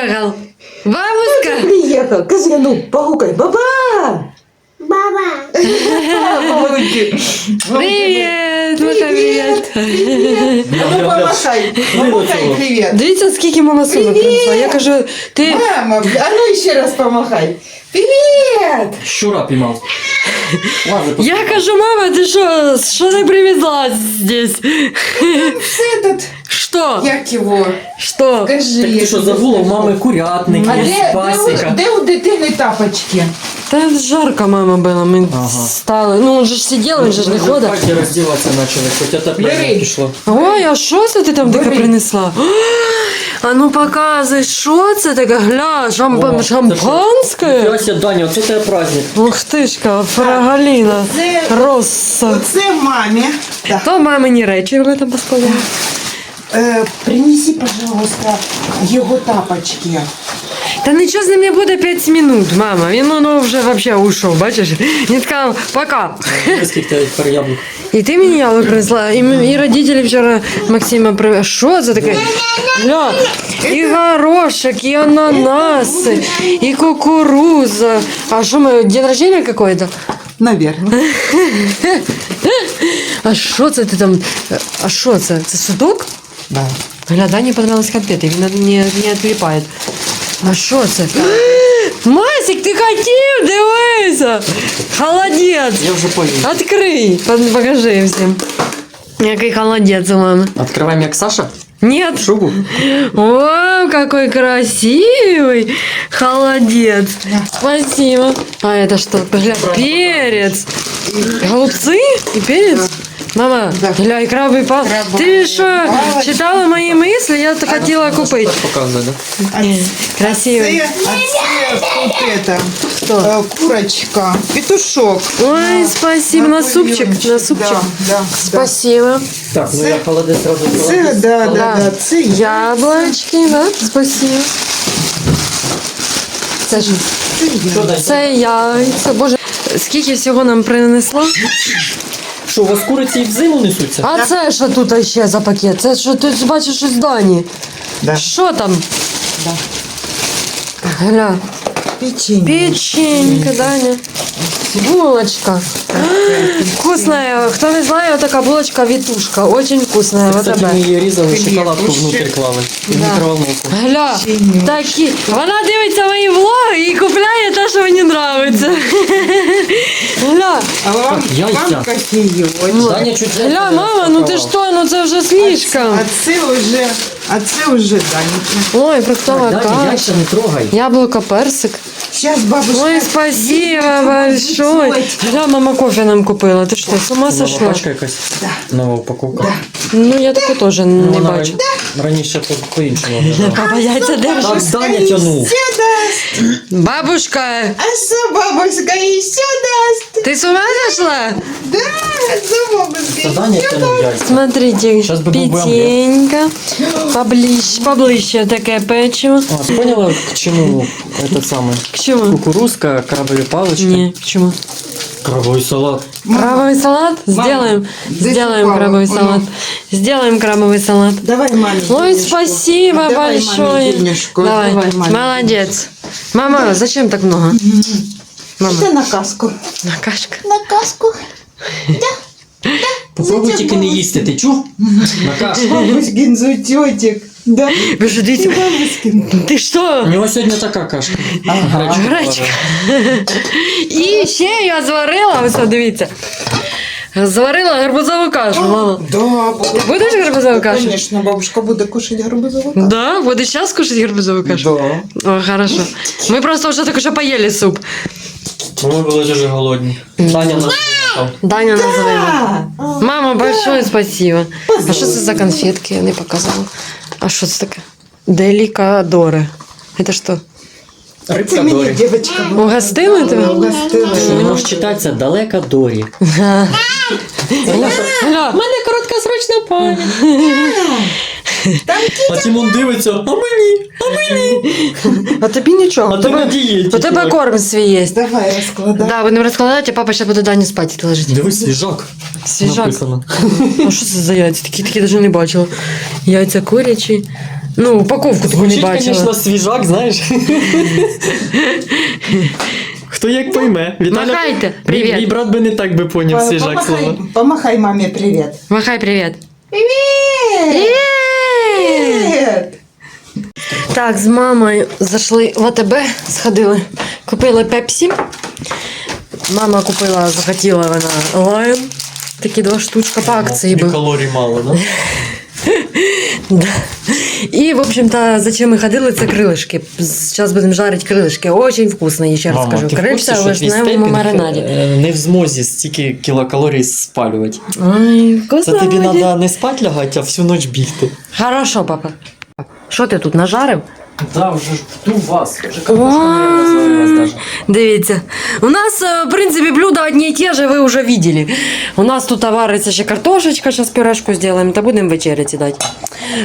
приехал? Бабушка? Приехал. Кажи, ну, погукай. Баба! Баба! Привет! Маша, привіт. Ну помахай, помахай, привет. Дивіться, скільки мама сумок принесла. Я кажу, ти Мама, а ну еще раз помахай. Привет. Щура піймав. Ладно, Я кажу, мама, ти що, що ти привезла здесь? Этот, Що? як його, Що? скажи. Так ти що забула, у мами курятник, А є де, пасіка. де, де у дитини тапочки? Та жарко, мама, було, ми Ага. стали. Ну, він же ж сидів, він же ж не в ходить. хаті роздіватися почали, хоч отоплення пішло. Ой, а що це ти там таке принесла? А ну показуй, що це таке? Гля, О, шампанське? Яся, Даня, оце тебе праздник. Ух ти ж, ка, фрагаліна, Це- росса. Оце мамі. Так. То мамині речі в этом поскладала. Е, принеси, пожалуйста, його тапочки. Та нічого з ним не буде 5 минут, мама. Він ну, вже вообще ушов, бачиш? Він сказав, пока. Скільки тебе тепер яблук? І ти мені яблук принесла, і, м- і родителі вчора Максима привезли. Що це таке? Гля, і горошок, і ананаси, і кукуруза. А що ми, день рождения какой-то? Наверное. А що це ти там? А що це? Це судок? Да. Гля, Дані понравились конфети, він не, не відліпає. А що це? Масик, ти хотів? Дивися! Холодець! Я вже поїв. Открий! Под- Покажи всім. Який холодець у мами. Відкриваємо як Саша? Нет. Шубу? О, какой красивый холодец. Спасибо. А это что? Гля, перец. Голубцы и перец? Мама, Да. гля, и крабовый пал. Крабовый Ты что, палочка. читала мои мысли? Я то хотела купить. Показує, да? А Красивый. це, а це тут это, Что? е, курочка, петушок. Ой, спасибо. На супчик, на супчик. Да, да, Спасибо. Так, ну Це- я холодець зразу Це, холодець. да, да, Да. да, це я. Яблочки, да? Спасибо. Це ж Що, Дань? це яйця. Боже, скільки всього нам принесло? Що, у вас куриці і в зиму несуться? А це що тут ще за пакет? Це що ти бачиш щось Дані? Да. Що там? Да. Гля. Печенье. Печенька, Даня. Булочка. Вкусная. Хто не знає, така булочка вітушка. Очень вкусная. Вот Кстати, тебе. ми її різали, шоколадку Ну, внутрі клали. І в Да. мікроволновку. Гля, такі. Вона дивиться мої влоги і купляє те, що мені подобається. Гля. А вам, яйця. вам кофеек. Даня чуть Гля, мама, ну ти що, ну це вже слишком. А це вже, а це вже Данечка. Ой, фруктова Даня, каша. яйця не трогай. Яблоко, персик. Сейчас бабушка. Ой, спасибо большое. Да, мама кофе нам купила. Ти що, з ума Нова сошла? пачка якась. Нова упаковка. Ну, я таку теж Ну, не вона бачу. ран- Раніше по- по-іншому виглядала. Папа яйця. Так, Даня тянув. Все даст. Бабушка. А что бабушка еще даст? Ты с ума сошла? Да, бабушка. бабушкой еще даст. Смотрите, Сейчас бы. Поближе, поближе такая печево. А, поняла, к чему этот самый? К чему? Кукурузка, крабовые палочки. Не, к чему? Крабовый салат. Крабовый салат? Мама, сделаем. Сделаем упала. крабовый салат. Сделаем крабовый салат. Давай, маленький. Ой, спасибо Давай, большое. Маме Давай. Давай, маме. Молодец. Мама, зачем так много? Мама, Это на каску. накашка. На каску. Попробуй Зачем тільки не їсти, ти чув? Накаш. Бабушкин зутетик. Да. Ви що, дивіться? Бабушкин. Ти що? У нього сьогодні така кашка. Гречка. Гречка. І ще я зварила, ось дивіться. Зварила гарбузову кашу, мама. Да, буду. Будеш гарбузову кашу? Конечно, бабушка будет кушать гарбузовую кашу. Да, будеш зараз кушати гарбузову кашу? Да. О, хорошо. Ми просто вже тільки що поїли суп. Ми були дуже голодні. Даня нас. Даня називає. А, Мама, большое спасибо. А що це за конфетки? Я не показала. А що це таке? Делікадоре. Это що? Рибка мне Дорі. Угостили тебе? Угостила. Що не можеш читати, це далека Дорі. У мене короткосрочна пам'ять. А Тимон дивиться, а мені, а мені. а тобі нічого. А У ти на дієті. у тебе корм свій є. Давай раскладай. Да, будемо розкладати, а папа ще буде Даню спати ложити. Дивись, свіжак. Свіжак. Написано. А що це за яйця? Такі такі навіть не бачила. Яйця курячі. Ну, упаковку таку не Звучить, бачила. звісно, свіжак, знаєш. Хто як пойме? Віталя... Махайте, привіт. мій брат би не так би поняв свіжак Помахай, слова. помахай маме привет. Махай, привіт. Привет! Привет! Так, з мамою зайшли в АТБ, сходили, купили пепсі. Мама купила, захотіла вона лайм. Такі два штучка по акції був. калорій мало, да? Да. І, в общем-то, зачем ми ходили, це крилишки. Зараз будемо жарити крилишки. Очень вкусно, я ще раз Мама, скажу. ти в Крильця в що твій вишневому стейпінг, маринаді. е, Не в змозі стільки кілокалорій спалювати. Ой, Це вкусно тобі буде. треба не спать лягати, а всю ніч бігти. Хорошо, папа. Що ти тут нажарив? Да, вже жду вас. Вже Ой, Дивіться. У нас, е, в принципі, блюда одні і ті ж, ви вже видели. У нас тут вариться ще картошечка, зараз пюрешку зробимо, та будемо вечеряти дати.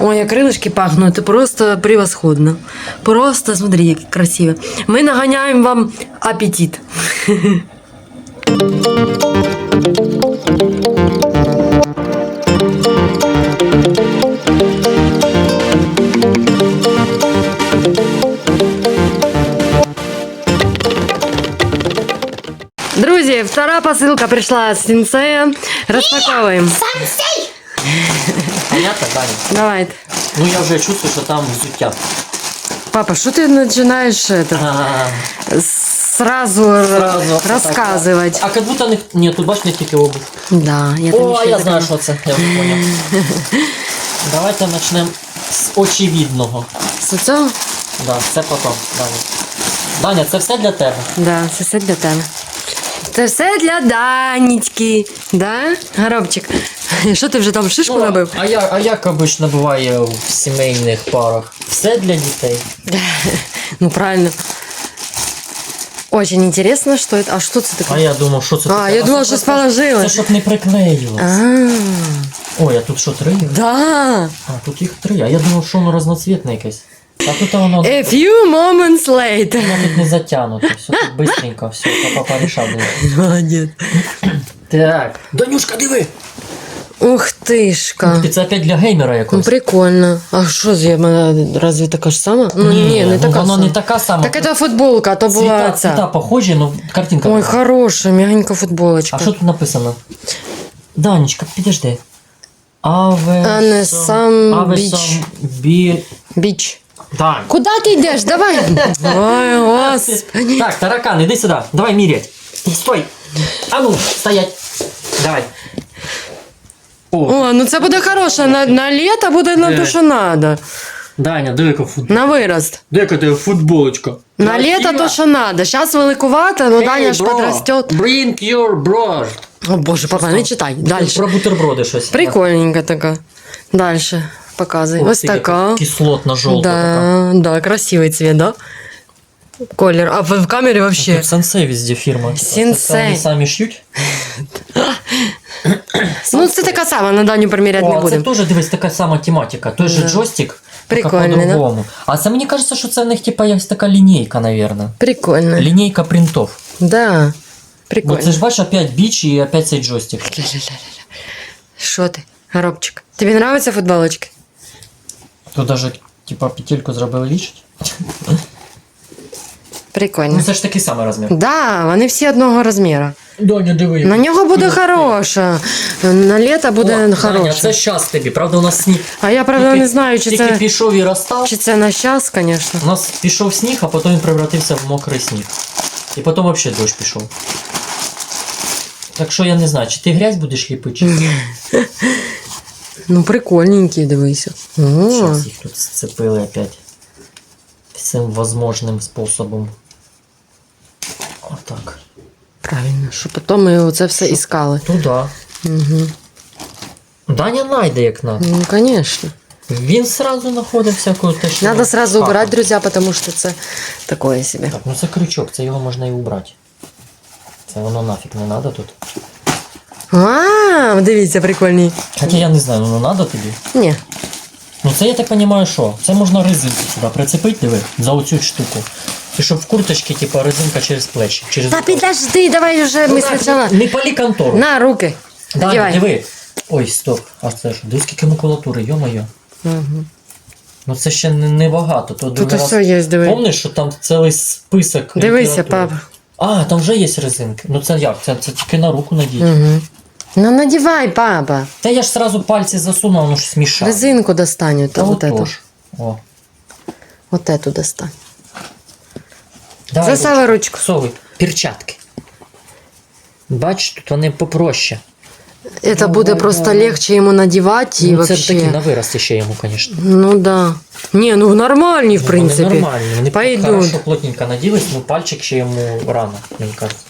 Ой, а крилишки пахнуть просто превосходно. Просто, смотри, які красиві. Ми наганяємо вам апетит. Друзі, втора посилка прийшла з сінсея. Розпаковуємо. Понятно, Даня? Давайте. Ну я вже чувствую, що там взуття. Папа, що ти починаєш это, А, сразу, Сразу розказувати? А как будто не... Ні, тут бач не тільки обув. Да, я тобі О, я так- знаю, що це. Я вже поняв. Давайте почнемо з очевидного. З цього? Да, це потом, Даня. Даня, це все для тебе. Да, це все для тебе. Це все для Данечки. Да? Горобчик, що ти вже там шишку набив? а, я, а як обично буває в сімейних парах? Все для дітей. Ну, правильно. Очень интересно, что это. А что это А такое? я думав, що це А, я думала, це що просто- положила. Це щоб не приклеїло. А, Ой, а тут що, три? да. А, тут їх три. А я думав, що воно разноцвітне якесь. А тут воно A few moments later. воно тут не затягнуто. Все тут быстренько, все, папа порішав. диви. Молодец. Так. Данюшка, диви! Ух тышка. Ти це опять для геймера Ну, якогось? прикольно. А що з я разве така ж сама? Ну, ні, не ну, така воно сама. не така сама. Так это футболка, а то була Цвіта, ця. цвіта похожі, ну картинка. Ой, така. хороша, мягенька футболочка. А що тут написано? Данечка, підожди. Аве... Анесам біч. Бі... Біч. Так. Куда ти йдеш? Давай. Ой, господи. Так, таракан, іди сюди. Давай мірять. Стой. А ну, стоять. Давай. О, О, ну це буде хороше. На, на літо буде на те, що надо. Даня, дека фут... На вирост. Дека тебе футболочка. На літо то, що надо. Зараз великувато, ну Даня ж подрастет. Bring your bro. О боже, папа, не читай. Дальше. Про бутерброди щось. Прикольненько така. Дальше. Показуй. Ось така. Кислотно жовта така. Да, да, красивый цвет, да? Колер. А в, в камере вообще. Тут Сенсей везде фірма. Сенсей. Це Вони самі шьють. Ну, це така сама, на Даню приміряти не О, а це будемо. теж дивись така сама тематика. Той же Да. джойстик. Прикольно, тільки да? по-другому. А це мені кажеться, що це в них типа якась така лінійка, наверное. Прикольно. Лінійка принтов. Да. Бо Прикольно. це ж бачиш опять біч і опять цей джойстик. Ля-ля-ля-ля. Що ти, горобчик? Тобі нравятся футболочки? Тут даже типа петельку зробили лічить. Прикольно. Ну це ж такий самий розмір. Да, вони всі одного розміру. Доня, диви. На нього буде хороша. На літо буде Даня, це щас тобі. Правда, у нас сніг. А я правда не знаю, чи Тільки це, пішов і розстав. чи це на час, звісно. У нас пішов сніг, а потім він превратився в мокрий сніг. І потім взагалі дощ пішов. Так що я не знаю, чи ти грязь будеш ліпити, чи ні. Ну, прикольненькі, дивися. О, Зараз їх тут сцепили опять. Всім возможним способом. Отак. правильно, що потім ми оце все іскали. Туда. Угу. Даня найде як надо. Ну, звісно. Він сразу знаходить всяку те, що... Надо сразу Папа. убирать, друзья, потому что це такое себе. Так, ну це крючок, це його можна і убрати. Це воно нафіг не надо тут. А, дивіться, прикольні. Хоча я не знаю, ну надо тобі. Ні. Ну це я так розумію, що? Це можна резинку сюди прицепити, диви, за оцю штуку. І щоб в курточці, типу, резинка через плечі. Через... Та підожди, давай вже Ну, ми спочатку. Не палі контору. На руки. Даня, Одівай. диви. Ой, стоп. А це ж, диви скільки макулатури, йо-моє. Угу. Ну це ще не, не багато. То Тут раз- все є, диви. Помниш, що там цілий список Дивися, літератури? пап. А, там вже є резинки. Ну це як? Це, це тільки на руку надіть. Угу. Ну надівай, папа. Та я ж сразу пальці засунув, воно ж смішає. Резинку достань. Та Вот, вот эту. отож. О. Вот эту достань. Давай Засовуй ручку. Совуй. Перчатки. Бач, тут вони попроще. Это буде просто легче ему надевать и ну, це вообще. такі на вирости ще йому, звісно. Ну да. Не, ну нормальні, в принципі. Вони нормальні, вони Пойдуть. хорошо плотненько наділись, ну пальчик ще йому рано, мені кажется.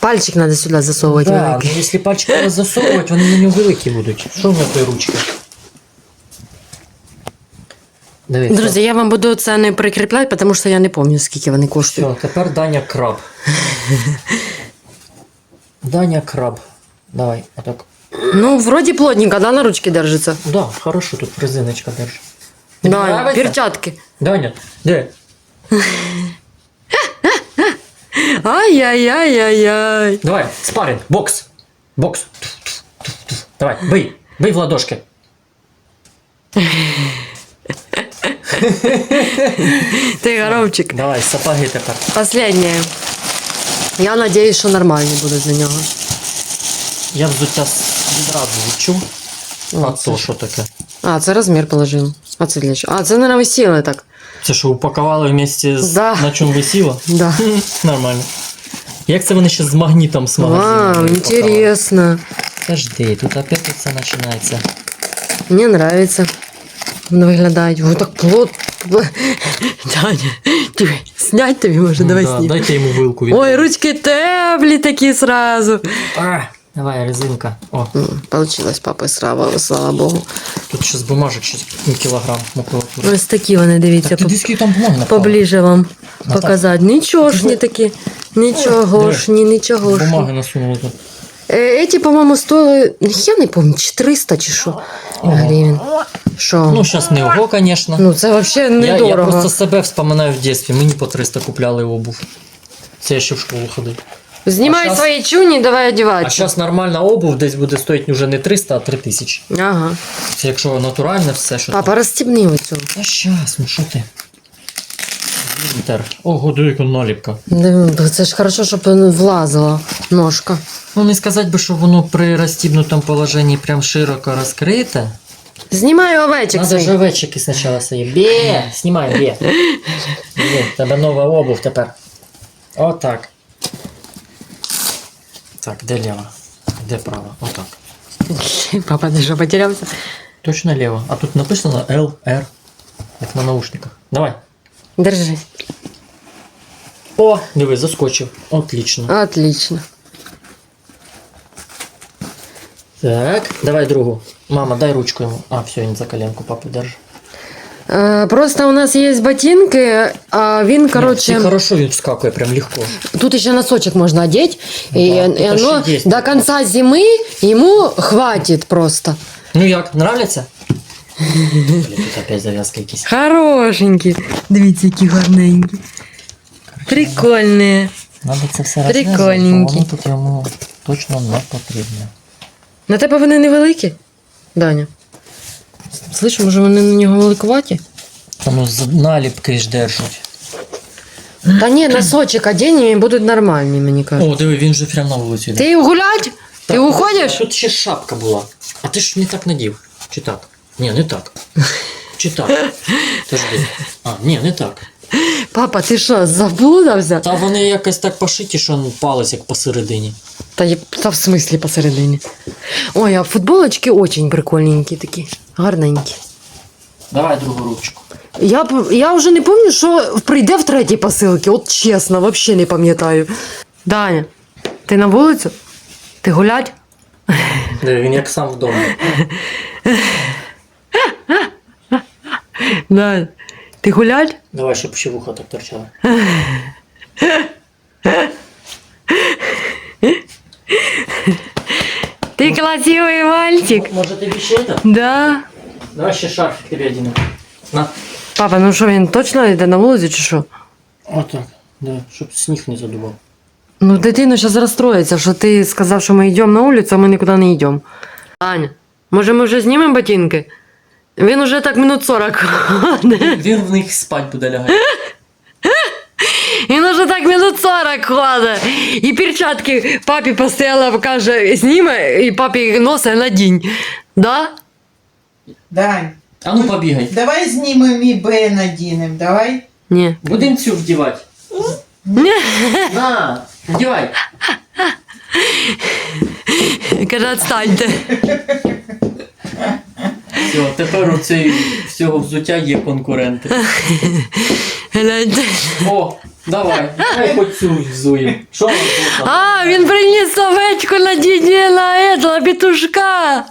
Пальчик надо сюди засовувати. Да, великий. ну якщо пальчик засовувати, вони на нього великі будуть. Що в мене той ручки? Дивіться. Друзі, я вам буду це не прикріпляти, тому що я не пам'ятаю, скільки вони коштують. Все, тепер Даня краб. Даня краб. Давай, отак. Ну, вроді плотненько, да, на ручці держиться. Да, хорошо, тут резиночка держить. Тобі Да, нравиться? перчатки. Даня, де? Ай-яй-яй-яй-яй. Давай, спарринг, бокс. Бокс. Давай, бий. Бий в ладошки. Ти горобчик. Давай, сапоги тепер. Последнє. Я надіюсь, що нормальні будуть за нього. Я взуття відразу відчув. А то що таке? А, це розмір положив. А це для чого? А, це не висіли так. Це що, упакували вместе з Да. на чому висіло? Да. Нормально. Як це вони ще з магнітом з магазину? Вау, упакували? інтересно. Подожди, тут опять все починається. Мені нравится. Вони виглядають. О, так плот. Таня, диви, снять тобі може, давай да, снімемо. дайте йому вилку від. Ой, ручки теплі такі сразу. А, давай, резинка. О, Получилось папи сраво, слава Богу. тут ще з бумажок ще кілограм макулатури. Ось такі вони, дивіться, Так, ти по- диски там бумаги напали. поближе вам Наташ, показати. Нічого ж не такі. Нічого ж, ні, нічого ж. Бумаги насунули тут. Е, Эти, по-моєму, стоили, я не пам'ятаю, чи 300 чи що гривень. Що? Ну, зараз не ого, звісно. Ну, це взагалі я, я недорого. просто себе вспоминаю в дитинстві. Мені по 300 купляли обув. Це я ще в школу ходив. Знімай А щас- свої чуні, давай А одягати. зараз нормальна обув десь буде стоїти вже не 300, а 3000. Ага. Це якщо натуральне все, що. Папа, розстібни оцю. Та щас, ну що ти? Вінтер. Ого, яка наліпка. Це ж хорошо, щоб влазила ножка. Ну не сказати би, що воно при розстібнутому положенні прям широко розкрите. Знімай овечок Надо ж овечики спочатку свої. Бє! Знімай, бє. Бє, тебе нова обув тепер. Отак. Так, де ліва? Де права? Отак. Папа, ти що, потерявся? Точно ліво. А тут написано L, R. Як на наушниках. Давай. Держи. О, диви, заскочив. Отлично. Отлично. Так, давай другу. Мама, дай ручку ему. А, все, він за коленку папу держи. Е, Просто у нас є ботинки, а він, Короче, короче, хорошо він вскакує, прям легко. тут еще носочек можно одеть, и, Да, и это оно есть. до конца зимы ему хватит просто. Ну як, нравляться? Блін, тут опять зав'язка якісь. Хорошенький. Дивіться, які гарненькі. Прикольні. Надо це все Прикольненькі. воно тут йому точно не потрібно. На тебе вони невеликі, Даня? Слышь, може вони на нього великуваті? Та ну наліпки ж держать. Та ні, носочок одінь і будуть нормальні, мені кажуть. О, диви, він же прямо на вулиці. йде. Ти гулять? Ти Так, уходиш? Тут ще шапка була. А ти ж не так надів. Чи так? Ні, не так. Чи так? Подожди. А, ні, не так. Папа, ти що, заблудався? Та вони якось так пошиті, що палець як посередині. Та, є- та в смислі посередині. Ой, а футболочки очень прикольненькі такі, гарненькі. Давай другу ручку. Я, я вже не пам'ятаю, що прийде в третій посилці, от чесно, взагалі не пам'ятаю. Даня, ти на вулицю? Ти гулять? Диви, він як сам вдома. Даня, ти гулять? Давай, щоб ще вуха так торчало. Ти красивий мальчик. Може тобі ще це? Да. Давай ще шарфик тобі одіну. На. Папа, ну що, він точно йде на вулицю чи що? Отак. Да, щоб сніг не задував. Ну, дитина зараз розстроїться, що ти сказав, що ми йдемо на вулицю, а ми нікуди не йдемо. Аня, може ми вже знімемо ботинки? Він уже так минут 40 ходить. Він в них спать буде лягати. Він уже так минут 40 ходить. І перчатки папі постійно каже, зніме, і папі носа надінь. Да? Дань, А ну побігай. давай знімемо і Б надінем, давай. Ні. Будем цю вдівати. На, вдівай. Каже, відстаньте. Все, тепер у цей всього взуття є конкуренти. Гляньте. О, давай, давай хоч цю взуємо. Що тут? А, він приніс овечку на дідня на это, на петушка.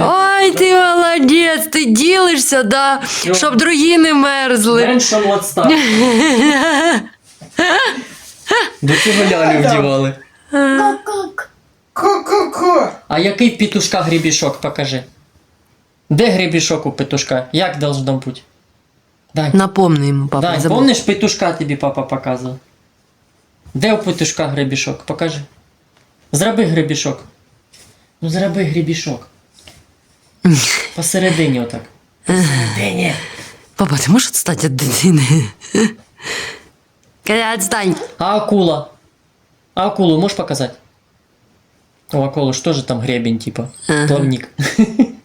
Ой, ти молодець, ти ділишся, да, щоб другі не мерзли. Менше младста. До цього лялю вдівали. Ко-ко-ко. А який в петушка гребішок, покажи. Де гребішок у петушка? Як должно бути? Дай. Напомни йому, папа. Дай, забув. помниш, петушка тобі папа показував? Де у петушка гребішок? Покажи. Зроби гребішок. Ну зроби гребішок. Посередині отак. Посередині. Папа, ти можеш відстати від дитини? Каже, відстань. А акула? А акулу можешь показать? У акулы что же там гребень, типа? Ага. Плавник.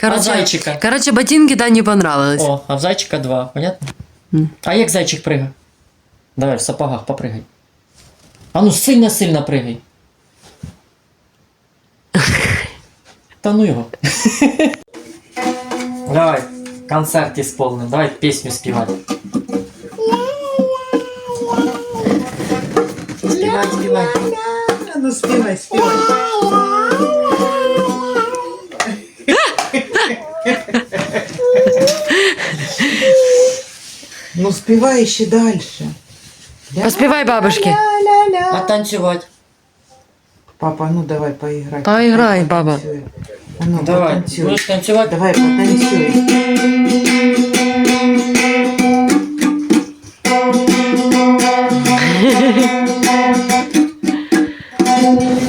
Короче, А зайчика? Короче, ботинки да не понравились. О, а в зайчика два, понятно? М. А як зайчик прыгає? Давай в сапогах попрыгай. А ну сильно-сильно прыгай. Та ну його. Давай, концерт исполним. Давай песню співати. Співай, співай. А Ну співай, співай. Ну співай ще далі. Поспівай бабушки. А Ля-ля-ля. танцювати? Папа, ну давай поиграй. Поиграй, баба. Потанцуй. А ну, Давай, потанцуй. будеш танцювати? Давай, потанцуй.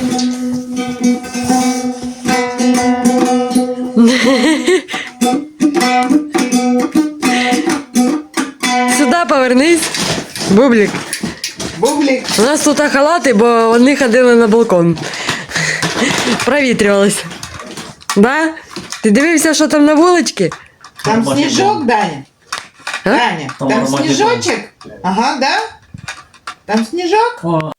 Бублік. Бублик. У нас тут халати, бо вони ходили на балкон. Провітрювалися. Да? Ти дивився, що там на вуличці? Там сніжок, снежок, Даня. А? Даня, Там там снежочек. Ага, да? Там снежок. О,